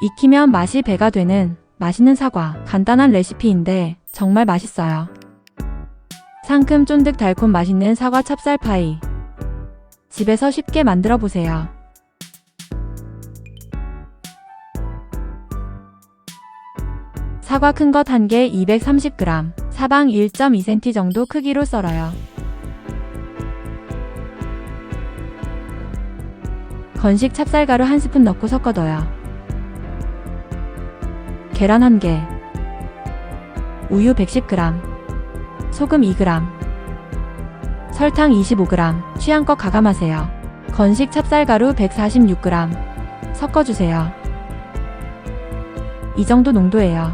익히면 맛이 배가 되는 맛있는 사과. 간단한 레시피인데 정말 맛있어요. 상큼 쫀득 달콤 맛있는 사과 찹쌀 파이. 집에서 쉽게 만들어 보세요. 사과 큰 것 한 개 230g, 사방 1.2cm 정도 크기로 썰어요. 건식 찹쌀가루 한 스푼 넣고 섞어둬요. 계란 1개, 우유 110g, 소금 2g, 설탕 25g, 취향껏 가감하세요. 건식 찹쌀가루 146g, 섞어주세요. 이 정도 농도예요.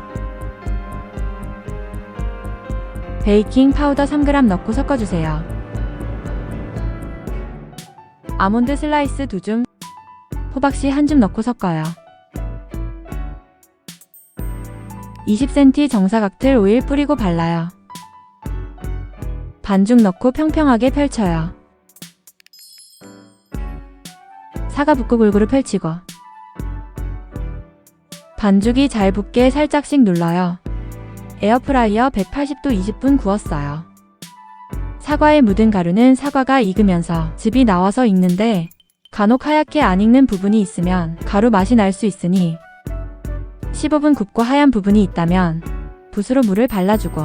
베이킹 파우더 3g 넣고 섞어주세요. 아몬드 슬라이스 2줌, 호박씨 한 줌 넣고 섞어요. 20cm 정사각틀 오일 뿌리고 발라요. 반죽 넣고 평평하게 펼쳐요. 사과 붓고 골고루 펼치고 반죽이 잘 붙게 살짝씩 눌러요. 에어프라이어 180도 20분 구웠어요. 사과에 묻은 가루는 사과가 익으면서 즙이 나와서 익는데 간혹 하얗게 안 익는 부분이 있으면 가루 맛이 날 수 있으니 15분 굽고 하얀 부분이 있다면 붓으로 물을 발라주고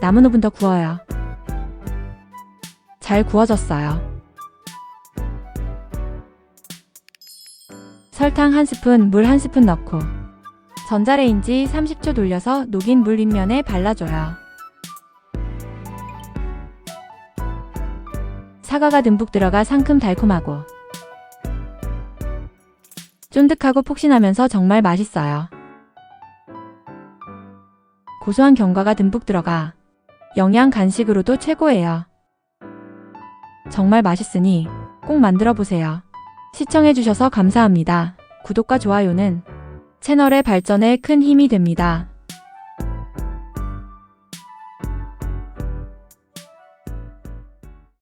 남은 5분 더 구워요. 잘 구워졌어요. 설탕 한 스푼, 물한 스푼 넣고 전자레인지 30초 돌려서 녹인 물 윗면에 발라줘요. 사과가 듬뿍 들어가 상큼 달콤하고 쫀득하고 폭신하면서 정말 맛있어요. 고소한 견과가 듬뿍 들어가 영양 간식으로도 최고예요. 정말 맛있으니 꼭 만들어 보세요. 시청해주셔서 감사합니다. 구독과 좋아요는 채널의 발전에 큰 힘이 됩니다.